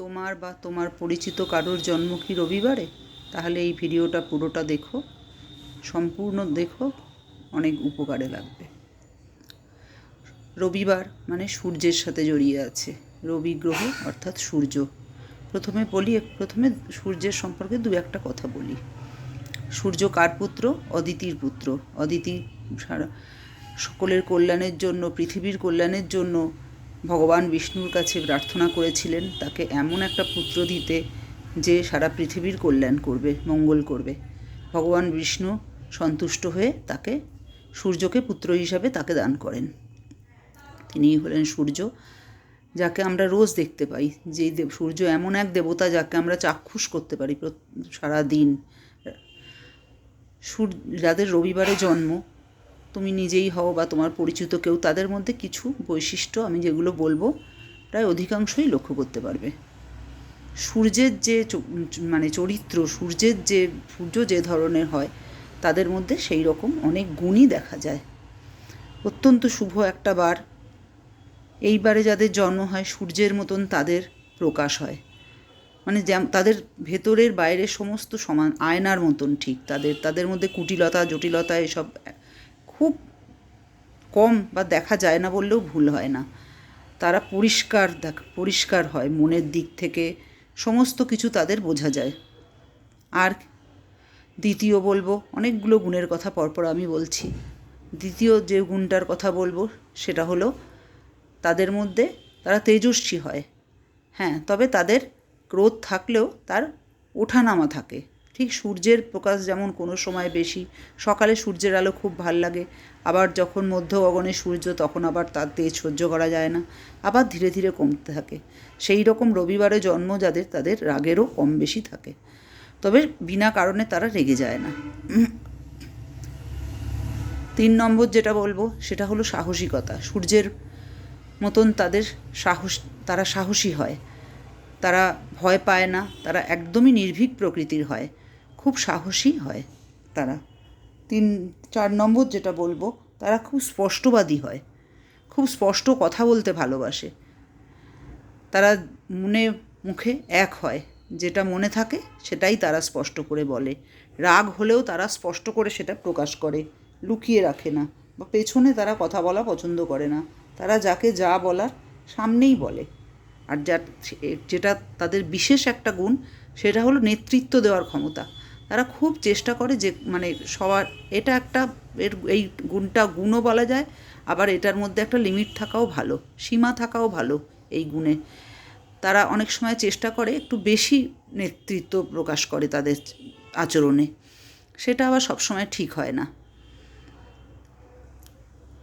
তোমার বা তোমার পরিচিত কারোর জন্ম কি রবিবারে? তাহলে এই ভিডিওটা পুরোটা দেখো। সম্পূর্ণ দেখো, অনেক উপকারে লাগবে। রবিবার মানে সূর্যের সাথে জড়িয়ে আছে। রবি গ্রহ অর্থাৎ সূর্য। প্রথমে বলি, প্রথমে সূর্যের সম্পর্কে দু একটা কথা বলি। সূর্য কার পুত্র? অদিতির পুত্র। অদিতি সারা সকলের কল্যাণের জন্য, পৃথিবীর কল্যাণের জন্য ভগবান বিষ্ণুর কাছে প্রার্থনা করেছিলেন, তাকে এমন একটা পুত্র দিতে যে সারা পৃথিবীর কল্যাণ করবে, মঙ্গল করবে। ভগবান বিষ্ণু সন্তুষ্ট হয়ে তাকে, সূর্যকে পুত্র হিসাবে তাকে দান করেন। তিনিই হলেন সূর্য, যাকে আমরা রোজ দেখতে পাই। যেই দেব, সূর্য এমন এক দেবতা যাকে আমরা চাক্ষুষ করতে পারি সারা দিন সূর্য, যাদের রবিবারে জন্ম তুমি নিজেই হও বা তোমার পরিচিত কেউ, তাদের মধ্যে কিছু বৈশিষ্ট্য আমি যেগুলো বলব প্রায় অধিকাংশই লক্ষ্য করতে পারবে। সূর্যের যে মানে চরিত্র, সূর্যের যে, সূর্য যে ধরনের হয়, তাদের মধ্যে সেই রকম অনেক গুণই দেখা যায়। অত্যন্ত শুভ একটা বার। এইবারে যাদের জন্ম হয়, সূর্যের মতন তাদের প্রকাশ হয়। মানে যেম, তাদের ভেতরের বাইরের সমস্ত সমান, আয়নার মতন ঠিক। তাদের তাদের মধ্যে কুটিলতা, জটিলতা এসব খুব কম বা দেখা যায় না বললেও ভুল হয় না। তারা পরিষ্কার দেখ, পরিষ্কার হয়, মনের দিক থেকে সমস্ত কিছু তাদের বোঝা যায়। আর দ্বিতীয় বলব, অনেকগুলো গুণের কথা পরপর আমি বলছি। দ্বিতীয় যে গুণটার কথা বলব, সেটা হলো তাদের মধ্যে তারা তেজস্বী হয়। হ্যাঁ তবে তাদের ক্রোধ থাকলেও তার ওঠানামা থাকে। ঠিক সূর্যের প্রকাশ যেমন কোনো সময় বেশি, সকালে সূর্যের আলো খুব ভালো লাগে, আবার যখন মধ্য গগনে সূর্য তখন আবার তার তেজ সহ্য করা যায় না, আবার ধীরে ধীরে কমতে থাকে। সেই রকম রবিবারে জন্ম যাদের, তাদের রাগেরও কম বেশি থাকে। তবে বিনা কারণে তারা রেগে যায় না। তিন নম্বর যেটা বলব, সেটা হলো সাহসিকতা। সূর্যের মতন তাদের সাহস, তারা সাহসী হয়। তারা ভয় পায় না, তারা একদমই নির্ভীক প্রকৃতির হয়। খুব সাহসী হয় তারা। তিন, চার নম্বর যেটা বলব, তারা খুব স্পষ্টবাদী হয়। খুব স্পষ্ট কথা বলতে ভালোবাসে। তারা মনে, মুখে এক হয়। যেটা মনে থাকে, সেটাই তারা স্পষ্ট করে বলে। রাগ হলেও তারা স্পষ্ট করে সেটা প্রকাশ করে। লুকিয়ে রাখে না বা পেছনে তারা কথা বলা পছন্দ করে না। তারা যাকে যা বলার সামনেই বলে। আর যা যেটা তাদের বিশেষ একটা গুণ, সেটা হলো নেতৃত্ব দেওয়ার ক্ষমতা। তারা খুব চেষ্টা করে যে মানে সবার, এটা একটা এর, এই গুণটা গুণও বলা যায়, আবার এটার মধ্যে একটা লিমিট থাকাও ভালো, সীমা থাকাও ভালো এই গুণে। তারা অনেক সময় চেষ্টা করে একটু বেশি নেতৃত্ব প্রকাশ করে তাদের আচরণে, সেটা আবার সবসময় ঠিক হয় না।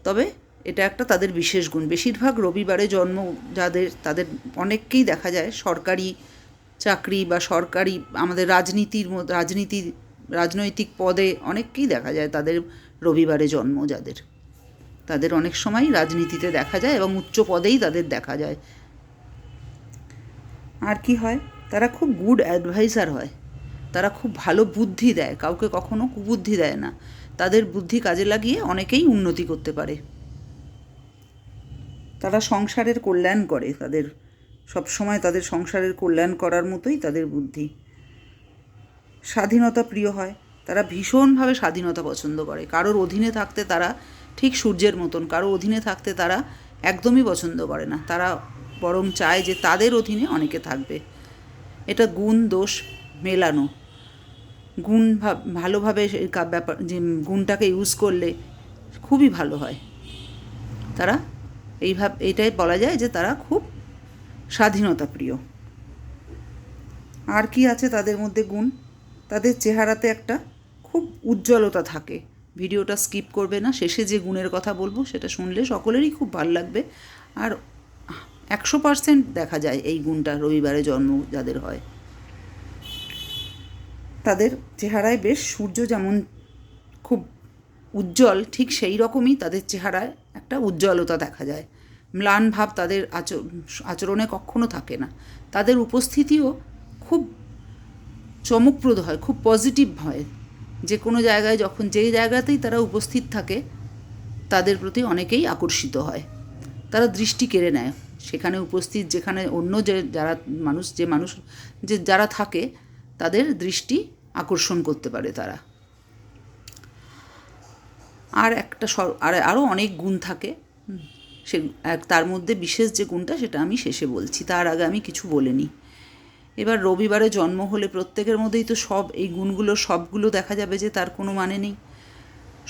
তবে এটা একটা তাদের বিশেষ গুণ। বেশিরভাগ রবিবারে জন্ম যাদের, তাদের অনেককেই দেখা যায় সরকারি চাকরি বা সরকারি আমাদের রাজনীতির রাজনীতি, রাজনৈতিক পদে অনেককেই দেখা যায় তাদের রবিবারে জন্ম যাদের। তাদের অনেক সময় রাজনীতিতে দেখা যায় এবং উচ্চ পদেই তাদের দেখা যায়। আর কি হয়? তারা খুব গুড অ্যাডভাইসার হয়। তারা খুব ভালো বুদ্ধি দেয়। কাউকে কখনো কুবুদ্ধি দেয় না। তাদের বুদ্ধি কাজে লাগিয়ে অনেকেই উন্নতি করতে পারে। তারা সংসারের কল্যাণ করে তাদের সবসময় তাদের সংসারের কল্যাণ করার মতোই তাদের বুদ্ধি। স্বাধীনতা প্রিয় হয়। তারা ভীষণভাবে স্বাধীনতা পছন্দ করে। কারোর অধীনে থাকতে তারা ঠিক সূর্যের মতন। কারও অধীনে থাকতে তারা একদমই পছন্দ করে না। তারা বরং চায় যে তাদের অধীনে অনেকে থাকবে। এটা গুণ, দোষ মেলানো। গুণ ভালোভাবে ব্যাপার, যে গুণটাকে ইউজ করলে খুবই ভালো হয়। তারা এইভাবে, এইটাই বলা যায় যে তারা খুব স্বাধীনতা প্রিয়। আর কি আছে তাদের মধ্যে গুণ? তাদের চেহারাতে একটা খুব উজ্জ্বলতা থাকে। ভিডিওটা স্কিপ করবে না, শেষে যে গুণের কথা বলব সেটা শুনলে সকলেরই খুব ভালো লাগবে। আর একশো পার্সেন্ট দেখা যায় এই গুণটা রবিবারে জন্ম যাদের হয়। তাদের চেহারায় বেশ সূর্য যেমন খুব উজ্জ্বল, ঠিক সেই রকমই তাদের চেহারায় একটা উজ্জ্বলতা দেখা যায়। ম্লান ভাব তাদের আচরণে কখনো থাকে না। তাদের উপস্থিতিও খুব চমকপ্রদ হয়, খুব পজিটিভ হয়। যে কোনো জায়গায় যখন যেই জায়গাতেই তারা উপস্থিত থাকে, তাদের প্রতি অনেকেই আকর্ষিত হয়। তারা দৃষ্টি কেড়ে নেয়। সেখানে উপস্থিত, যেখানে অন্য যে, যারা মানুষ, যে মানুষ, যে যারা থাকে, তাদের দৃষ্টি আকর্ষণ করতে পারে তারা। আর একটা আর আরও অনেক গুণ থাকে। সে তার মধ্যে বিশেষ যে গুণটা সেটা আমি শেষে বলছি, তার আগে আমি কিছু বলিনি। এবার রবিবারে জন্ম হলে প্রত্যেকের মধ্যেই তো সব, এই গুণগুলো, সবগুলো দেখা যাবে যে তার কোনো মানে নেই।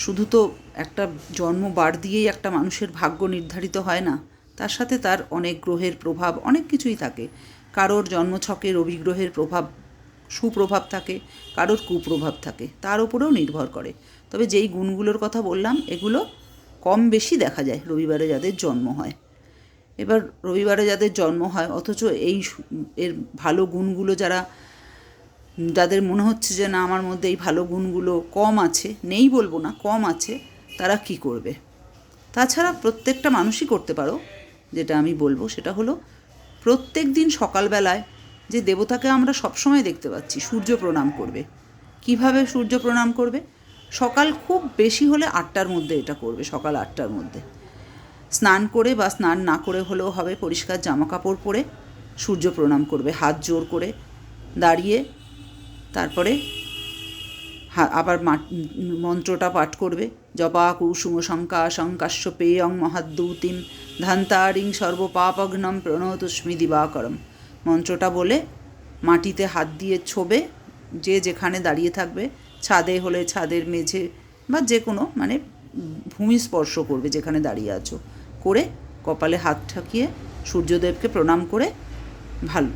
শুধু তো একটা জন্ম বার দিয়েই একটা মানুষের ভাগ্য নির্ধারিত হয় না, তার সাথে তার অনেক গ্রহের প্রভাব, অনেক কিছুই থাকে। কারোর জন্মছকে রবি গ্রহের প্রভাব, সুপ্রভাব থাকে, কারোর কুপ্রভাব থাকে, তার উপরেও নির্ভর করে। তবে যেই গুণগুলোর কথা বললাম, এগুলো কম বেশি দেখা যায় রবিবারে যাদের জন্ম হয়। এবার রবিবারে যাদের জন্ম হয়, অথচ এই এর ভালো গুণগুলো যারা, যাদের মনে হচ্ছে যে না আমার মধ্যে এই ভালো গুণগুলো কম আছে, নেই বলব না, কম আছে, তারা কি করবে? তাছাড়া প্রত্যেকটা মানুষই করতে পারো, যেটা আমি বলব, সেটা হলো প্রত্যেক দিন সকালবেলায় যে দেবতাকে আমরা সবসময় দেখতে পাচ্ছি, সূর্য প্রণাম করবে। কীভাবে সূর্য প্রণাম করবে? সকাল খুব বেশি হলে আটটার মধ্যে এটা করবে, সকাল আটটার মধ্যে। স্নান করে বা স্নান না করে হলেও হবে, পরিষ্কার জামা কাপড় পরে সূর্য প্রণাম করবে, হাত জোর করে দাঁড়িয়ে তারপরে আবার মন্ত্রটা পাঠ করবে। জপা, কুসুম, শঙ্কা শঙ্কাশ্য পেয়ং মহাদ্যুতিম, ধান্তারিং, সর্বপাপঘ্নম, প্রণতস্মি দিবাকরম। মন্ত্রটা বলে মাটিতে হাত দিয়ে ছোবে, যে যেখানে দাঁড়িয়ে থাকবে ছাদে হলে ছাদের মেঝে বা যে কোনো মানে ভূমি স্পর্শ করবে যেখানে দাঁড়িয়ে আছো। করে কপালে হাত ঠাকিয়ে সূর্যদেবকে প্রণাম করে ভালো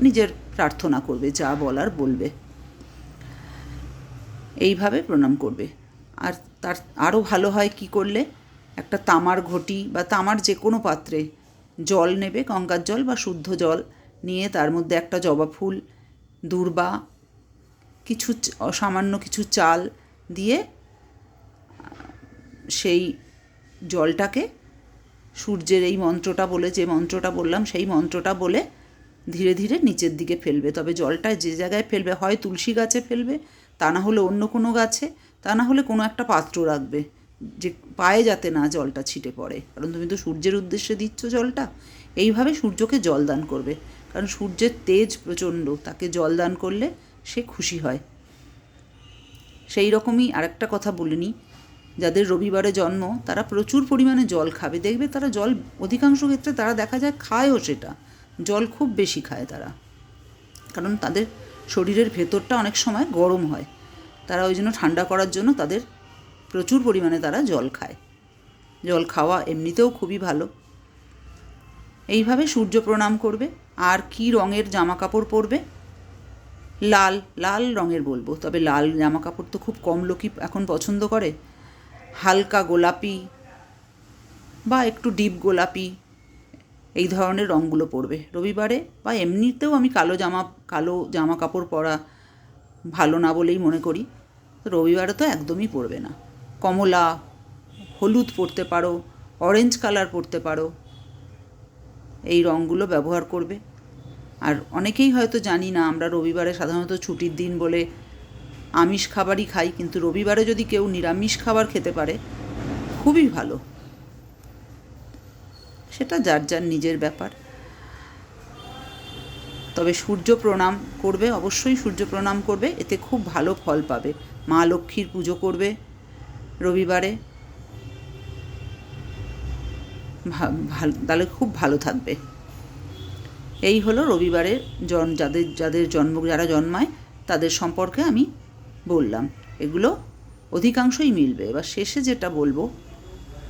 নিজের প্রার্থনা করবে, যা বলার বলবে। এইভাবে প্রণাম করবে। আর তার আরও ভালো হয় কি করলে? একটা তামার ঘটি বা তামার যে কোনো পাত্রে জল নেবে, গঙ্গার জল বা শুদ্ধ জল নিয়ে তার মধ্যে একটা জবা ফুল, দূর্বা কিছু সামান্য কিছু চাল দিয়ে সেই জলটাকে সূর্যের এই মন্ত্রটা বলে, যে মন্ত্রটা বললাম, সেই মন্ত্রটা বলে ধীরে ধীরে নিচের দিকে ফেলবে। তবে জলটা যে জায়গায় ফেলবে, হয় তুলসী গাছে ফেলবে, তা না হলে অন্য কোনো গাছে, তা না হলে কোনো একটা পাত্র রাখবে, যে পায়ে যাতে না জলটা ছিটে পড়ে। কারণ তুমি তো সূর্যের উদ্দেশ্যে দিচ্ছ জলটা, এইভাবে সূর্যকে জল দান করবে। কারণ সূর্যের তেজ প্রচণ্ড, তাকে জল দান করলে সে খুশি হয়। সেই রকমই আরেকটা কথা বলিনি যাদের রবিবারে জন্ম, তারা প্রচুর পরিমাণে জল খাবে। দেখবে তারা জল, অধিকাংশ ক্ষেত্রে তারা দেখা যায় খায়ও সেটা। জল খুব বেশি খায় তারা। কারণ তাদের শরীরের ভেতরটা অনেক সময় গরম হয়। তারা ওই জন্য ঠান্ডা করার জন্য তাদের প্রচুর পরিমাণে তারা জল খায়। জল খাওয়া এমনিতেও খুবই ভালো। এইভাবে সূর্য প্রণাম করবে। আর কি রঙের জামা কাপড় পরবে লাল লাল রঙের বলব। তবে লাল জামা কাপড় তো খুব কম লোকই এখন পছন্দ করে। হালকা গোলাপি বা একটু ডিপ গোলাপি, এই ধরনের রঙগুলো পরবে। রবিবারে বা এমনিতেও আমি কালো জামা কালো জামা কাপড় পরা ভালো না বলেই মনে করি। রবিবারে তো একদমই পরবে না। কমলা, হলুদ পরতে পারো অরেঞ্জ কালার পরতে পারো, এই রঙগুলো ব্যবহার করবে। আর অনেকেই হয়তো জানি না, আমরা রবিবারে সাধারণত ছুটির দিন বলে আমিষ খাবারই খাই, কিন্তু রবিবারে যদি কেউ নিরামিষ খাবার খেতে পারে, খুবই ভালো। সেটা যার যার নিজের ব্যাপার। তবে সূর্য প্রণাম করবে, অবশ্যই সূর্য প্রণাম করবে, এতে খুব ভালো ফল পাবে। মা লক্ষ্মীর পুজো করবে রবিবারে। ভাল- তাহলে খুব ভালো থাকবে। এই হলো রবিবারের জন, যাদের যাদের জন্ম, যারা জন্মায়, তাদের সম্পর্কে আমি বললাম। এগুলো অধিকাংশই মিলবে। এবার শেষে যেটা বলব,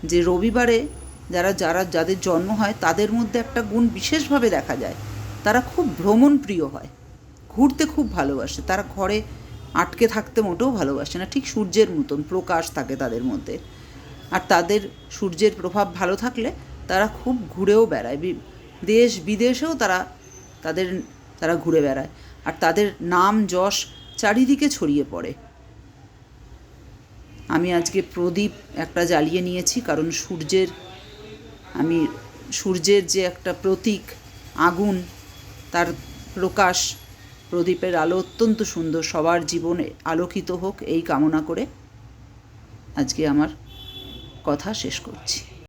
যে রবিবারে যারা যারা, যাদের জন্ম হয়, তাদের মধ্যে একটা গুণ বিশেষভাবে দেখা যায়। তারা খুব ভ্রমণ প্রিয় হয়। ঘুরতে খুব ভালোবাসে। তারা ঘরে আটকে থাকতে মোটেও ভালোবাসে না। ঠিক সূর্যের মতন প্রকাশ থাকে তাদের মধ্যে। আর তাদের সূর্যের প্রভাব ভালো থাকলে তারা খুব ঘুরেও বেড়ায়। দেশ বিদেশেও তারা তাদের, তারা ঘুরে বেড়ায়। আর তাদের নাম যশ চারিদিকে ছড়িয়ে পড়ে। আমি আজকে প্রদীপ একটা জ্বালিয়ে নিয়েছি, কারণ সূর্যের, আমি সূর্যের যে একটা প্রতীক, আগুন, তার প্রকাশ, প্রদীপের আলো অত্যন্ত সুন্দর, সবার জীবনে আলোকিত হোক, এই কামনা করে আজকে আমার কথা শেষ করছি।